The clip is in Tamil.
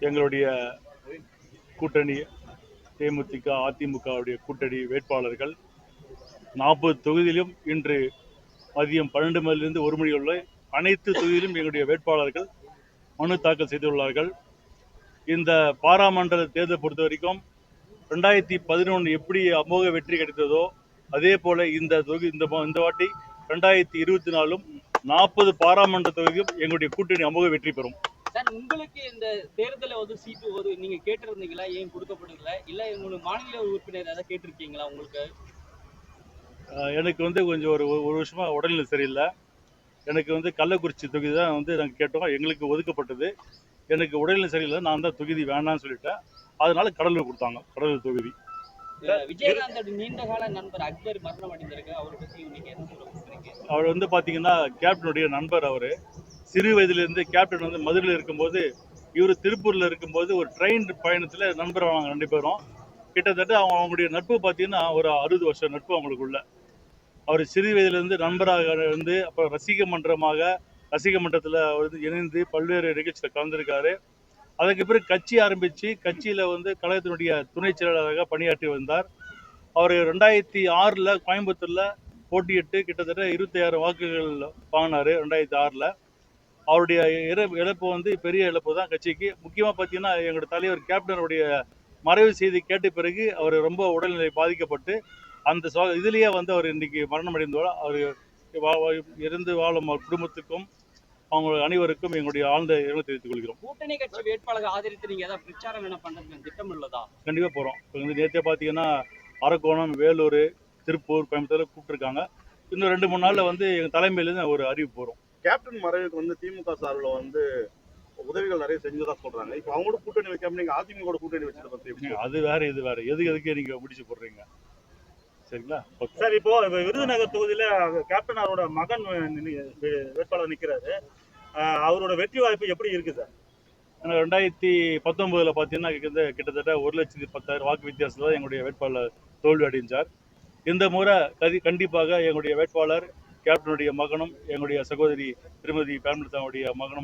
எங்களுடைய கூட்டணி தேமுதிக அதிமுகவுடைய கூட்டணி வேட்பாளர்கள் நாற்பது தொகுதியிலும் இன்று மதியம் பன்னெண்டு மணிலிருந்து ஒரு மணி உள்ள அனைத்து தொகுதியிலும் எங்களுடைய வேட்பாளர்கள் மனு தாக்கல் செய்துள்ளார்கள். இந்த பாராமன்ற தேர்தல் பொறுத்த வரைக்கும் ரெண்டாயிரத்தி பதினொன்று எப்படி அமோக வெற்றி கிடைத்ததோ அதே போல இந்த தொகுதி இந்த இந்த வாட்டி ரெண்டாயிரத்தி இருபத்தி நாலும் நாற்பது பாராமன்ற தொகுதியும் எங்களுடைய கூட்டணி அமோக வெற்றி பெறும். சார் உங்களுக்கு இந்த தேர்தலில் வந்து சீட்டு ஒரு நீங்க கேட்டிருந்தீங்களா? ஏன் கொடுக்கப்படல? இல்ல உங்களுக்கு மாநில உறுப்பினர் ஏதாவது கேட்டிருக்கீங்களா உங்களுக்கு? எனக்கு வந்து கொஞ்சம் ஒரு ஒரு வருஷமா உடல்நிலை சரியில்லை. எனக்கு வந்து கள்ளக்குறிச்சி தொகுதி தான் வந்து நாங்கள் கேட்டோம். எங்களுக்கு ஒதுக்கப்பட்டது. எனக்கு உடல்நிலை சரியில்லை. நான் தான் தொகுதி வேண்டாம்னு சொல்லிட்டேன். அதனால கடலூர் கொடுத்தாங்க. கடலூர் தொகுதி. விஜயகாந்தோட நீண்ட கால நண்பர் அக்பர் மரணம் அடைந்திருக்கு அவரை பத்தி நீங்க? அவர் வந்து பார்த்தீங்கன்னா கேப்டனுடைய நண்பர் அவர். சிறு வயதிலிருந்து கேப்டன் வந்து மதுரையில் இருக்கும்போது இவர் திருப்பூரில் இருக்கும்போது ஒரு ட்ரெயின் பயணத்தில் நண்பர் அவங்க ரெண்டு பேரும். கிட்டத்தட்ட அவங்க அவங்களுடைய நட்பு பார்த்தீங்கன்னா ஒரு அறுபது வருஷம் நட்பு அவங்களுக்குள்ள அவர் சிறு வயதிலிருந்து நண்பராக இருந்து அப்புறம் ரசிக மன்றமாக ரசிக மன்றத்தில் வந்து இணைந்து பல்வேறு நிகழ்ச்சியில் கலந்துருக்காரு. அதுக்கு பிறகு கட்சி ஆரம்பித்து கட்சியில் வந்து கழகத்தினுடைய துணை செயலாளராக பணியாற்றி வந்தார். அவர் ரெண்டாயிரத்தி ஆறில் கோயம்புத்தூரில் போட்டியிட்டு கிட்டத்தட்ட இருபத்தாயிரம் வாக்குகள் வாங்கினார் ரெண்டாயிரத்தி ஆறில். அவருடைய இற- இழப்பு வந்து பெரிய இழப்பு தான் கட்சிக்கு. முக்கியமாக பார்த்தீங்கன்னா எங்களோட தலைவர் கேப்டனுடைய மறைவு செய்தி கேட்ட பிறகு அவர் ரொம்ப உடல்நிலை பாதிக்கப்பட்டு அந்த சோ இதுலேயே வந்து அவர் இன்னைக்கு மரணம் அடைந்தோட அவர் இருந்து வாழும் அவர் குடும்பத்துக்கும் அவங்க அனைவருக்கும் எங்களுடைய ஆழ்ந்த இரவு தெரிவித்துக் கொள்கிறோம். கூட்டணி கட்சி வேட்பாளரை ஆதரித்து நீங்க ஏதாவது பிரச்சாரம் என்ன பண்றதுக்கு திட்டம் உள்ளதா கண்டிப்பாக போகிறோம் இப்போ வந்து நேற்றே பார்த்தீங்கன்னா அரக்கோணம் வேலூர் திருப்பூர் கோயம்புத்தூர் கூப்பிட்டுருக்காங்க. இன்னும் ரெண்டு மூணு நாளில் வந்து எங்கள் தலைமையிலேருந்து ஒரு அறிவிப்பு போகிறோம் கேப்டன் மறைவுக்கு வந்து திமுக சார்பில் வந்து உதவிகள் நிறைய செஞ்சதா சொல்றாங்க. இப்போ அவங்களோட கூட்டணி வைக்காம நீங்க அதிமுக கூட்டணி வச்சதை பத்தி அது வேற இது வேற. எதுக்கு எதுக்கு நீங்கள் முடிச்சு போடுறீங்க? சரிங்களா? சார் இப்போ விருதுநகர் தொகுதியில கேப்டன் அவரோட மகன் வேட்பாளர் நிக்கிறாரு. ஆஹ் அவரோட வெற்றி வாய்ப்பு எப்படி இருக்கு சார்? ரெண்டாயிரத்தி பத்தொம்போதில் பார்த்தீங்கன்னா கிட்ட கிட்டத்தட்ட ஒரு லட்சத்தி பத்தாயிரம் வாக்கு வித்தியாசத்தில் எங்களுடைய வேட்பாளர் தோல்வி அடைஞ்சார் இந்த முறை கதி கண்டிப்பாக எங்களுடைய வேட்பாளர் கேப்டனுடைய மகனும் எங்களுடைய சகோதரி திருமதி பேரமலதாவுடைய மகனும்